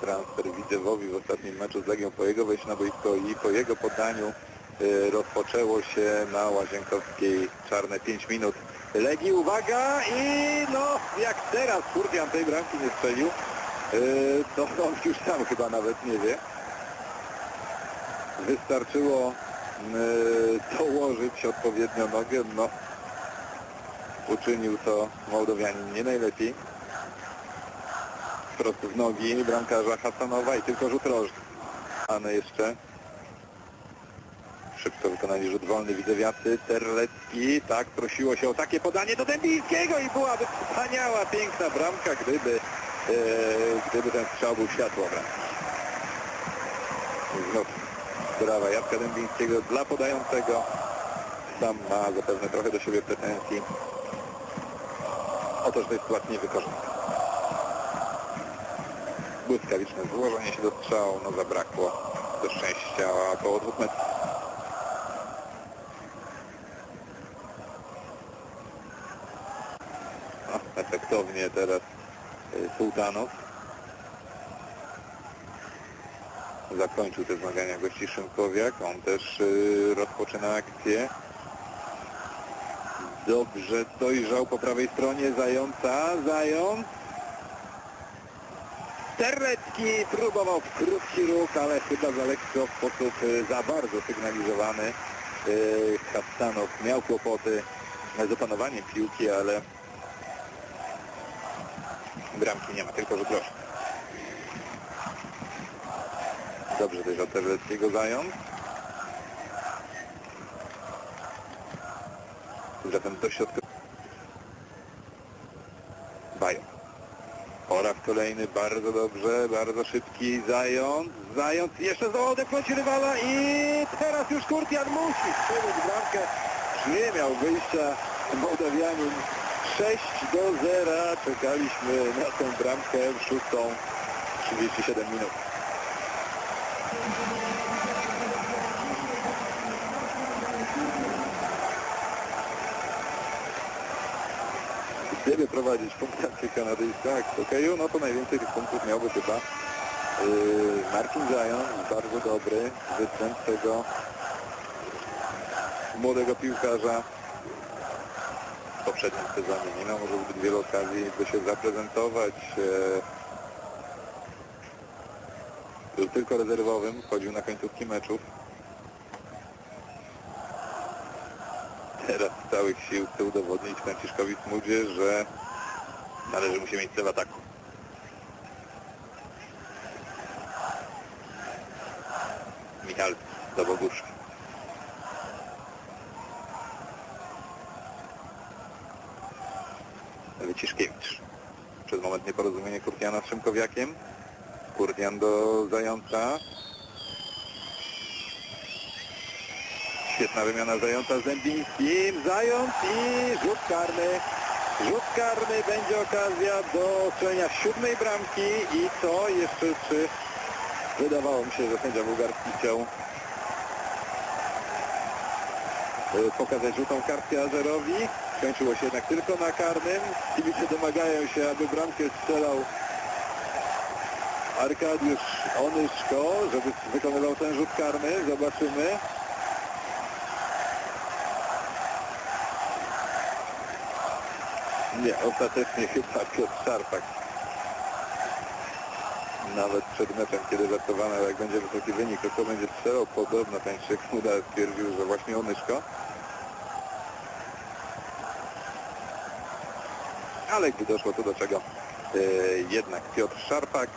transfer Widzewowi w ostatnim meczu z Legią po jego wejściu na boisko i po jego podaniu y, rozpoczęło się na Łazienkowskiej czarne 5 minut Legii. Uwaga i no jak teraz Kurdian tej bramki nie strzelił, y, to on już sam chyba nawet nie wie. Wystarczyło y, dołożyć odpowiednio nogę, no uczynił to Mołdowianin nie najlepiej. Prosto w nogi bramkarza Hasanowa i tylko rzut rożny. Ane jeszcze. Szybko wykonali rzut wolny widzowiacy. Terlecki, tak, prosiło się o takie podanie do Dębińskiego i byłaby wspaniała, piękna bramka, gdyby, e, gdyby ten strzał był światło. Znów brawa Jacka Dębińskiego dla podającego. Sam ma zapewne trochę do siebie pretensji o to, że tej sytuacji nie. Błyskawiczne złożenie się do strzału, no zabrakło do szczęścia około dwóch metrów. No, efektownie teraz y, Sułtanow zakończył te zmagania gości Szymkowiak. On też y, rozpoczyna akcję. Dobrze dojrzał po prawej stronie Zająca. Zając. Terlecki próbował w krótki ruch, ale chyba za lekko w sposób y, za bardzo sygnalizowany. Y, Hastanow miał kłopoty z opanowaniem piłki, ale bramki nie ma, tylko rożny. Dobrze dojrzał Terleckiego Zając. Zatem do środka. Bajon. Po raz kolejny bardzo dobrze, bardzo szybki Zając. Zając jeszcze zdołał odepchnąć rywala i teraz już Kurtian musi strzelić bramkę. Nie miał wyjścia Mołdawianin. 6 do 0. Czekaliśmy na tę bramkę w szóstą 37 minut. Gdyby prowadzić punktację kanadyjską jak w hokeju, no to najwięcej tych punktów miałby chyba yy, Marcin Zając, bardzo dobry występ tego młodego piłkarza w poprzednim sezonie. Nie miał może zbyt wielu okazji, by się zaprezentować. Yy, był tylko rezerwowym, chodził na końcówki meczów. Teraz z całych sił chce udowodnić Franciszkowi Smudzie, że należy mu się miejsce w ataku. Michal do Bogusza. Wyciszkiewicz. Przez moment nieporozumienie Kurtiana z Szymkowiakiem. Kurtian do Zająca. Świetna wymiana Zająca z Dębińskim. Zając i rzut karny. Rzut karny będzie okazja do strzelenia siódmej bramki i co jeszcze czy wydawało mi się, że sędzia bułgarski chciał y, pokazać żółtą kartkę Azerowi. Skończyło się jednak tylko na karnym. Kibice domagają się, aby bramkę strzelał Arkadiusz Onyszko, żeby wykonywał ten rzut karny. Zobaczymy. Nie, ostatecznie chyba Piotr Szarpak. Nawet przed meczem, kiedy żartowano, jak będzie wysoki wynik, to kto będzie strzelał, podobno ten Szekmuda stwierdził, że właśnie Onyszko. Ale gdy doszło tu do czego, yy, jednak Piotr Szarpak.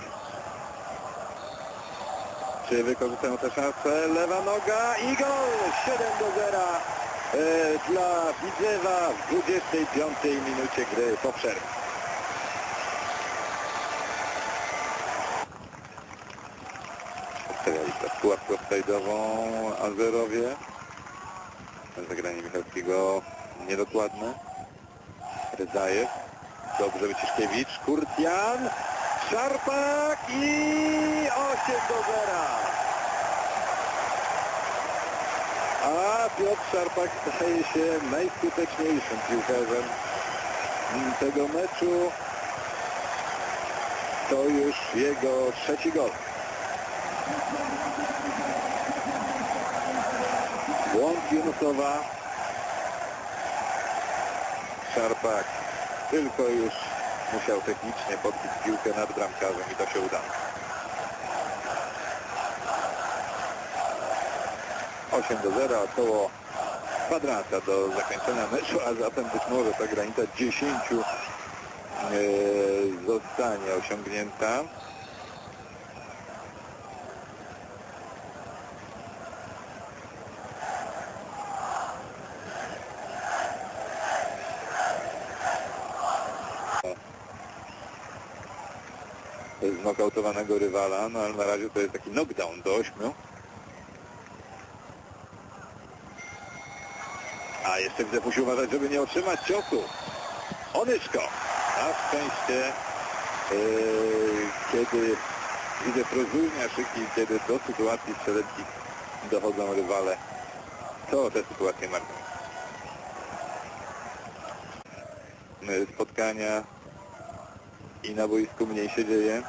Czy wykorzystają tę szansę? Lewa noga i gol! 7 do 0 e, dla Widzewa w 25 minucie gry po przerwie. Stawiali teraz pułapkę offside'ową Azerowie. Zagranie Michalskiego niedokładne. Rydajew. Dobrze Wyciszkiewicz. Kurtian. Szarpak i 8 do 0. A Piotr Szarpak staje się najskuteczniejszym piłkarzem tego meczu. to już jego trzeci gol. Błąd Junusowa. Szarpak tylko już musiał technicznie podbić piłkę nad bramkarzem i to się udało. 8 do 0, około kwadransa do zakończenia meczu, a zatem być może ta granica 10 e, zostanie osiągnięta. znokautowanego rywala, no ale na razie to jest taki knockdown do 8. A jeszcze widzę, musi uważać, żeby nie otrzymać ciosu. Onyszko. Na szczęście, yy, kiedy widzę rozróżnia szyki, kiedy do sytuacji strzeleckich dochodzą rywale, to te sytuacje marnują. Yy, Spotkania i na boisku mniej się dzieje.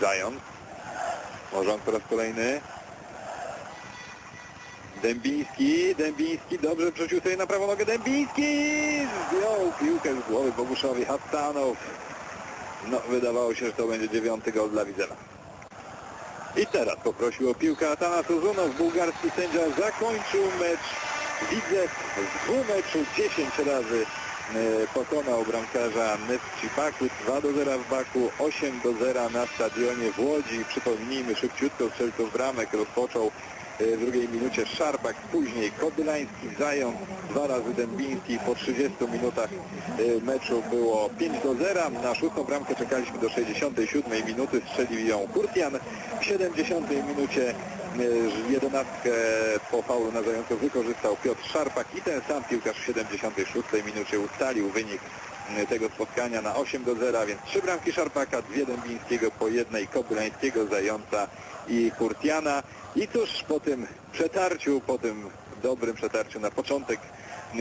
Zając. Może on po raz kolejny. Dębiński, Dębiński, dobrze przeciął sobie na prawą nogę, Dębiński zdjął piłkę z głowy Boguszowi Hastanow. No, wydawało się, że to będzie dziewiąty gol dla Widzela. I teraz poprosił o piłkę Atanas Uzunow, bułgarski sędzia zakończył mecz. Widzew w dwumeczu 10 razy pokonał bramkarza Nefci Baku, 2 do 0 w Baku, 8 do 0 na stadionie w Łodzi. Przypomnijmy szybciutko strzelców bramek rozpoczął e, w drugiej minucie Szarpak, później Kobylański, Zając, dwa razy Dębiński. Po 30 minutach e, meczu było 5 do 0. Na szóstą bramkę czekaliśmy do 67 minuty, strzelił ją Kurtian. W 70 minucie e, jedenastkę po faulu na Zającu wykorzystał Piotr Szarpak i ten sam piłkarz w 76 minucie ustalił wynik e, tego spotkania na 8 do 0, więc trzy bramki Szarpaka, dwie Dębińskiego po jednej Kobylańskiego, Zająca i Kurtiana. I cóż, po tym przetarciu, po tym dobrym przetarciu na początek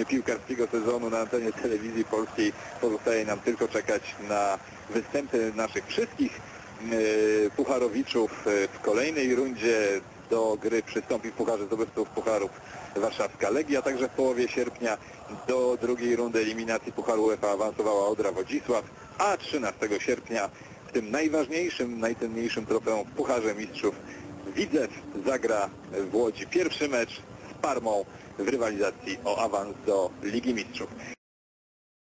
piłkarskiego sezonu na antenie telewizji polskiej pozostaje nam tylko czekać na występy naszych wszystkich pucharowiczów w kolejnej rundzie do gry przystąpi w Pucharze Zdobywców Pucharów Warszawska Legia, także w połowie sierpnia do drugiej rundy eliminacji Pucharu UEFA awansowała Odra Wodzisław, a 13 sierpnia w tym najważniejszym, najcenniejszym trofeum w Pucharze Mistrzów Widzew zagra w Łodzi pierwszy mecz z Parmą w rywalizacji o awans do Ligi Mistrzów.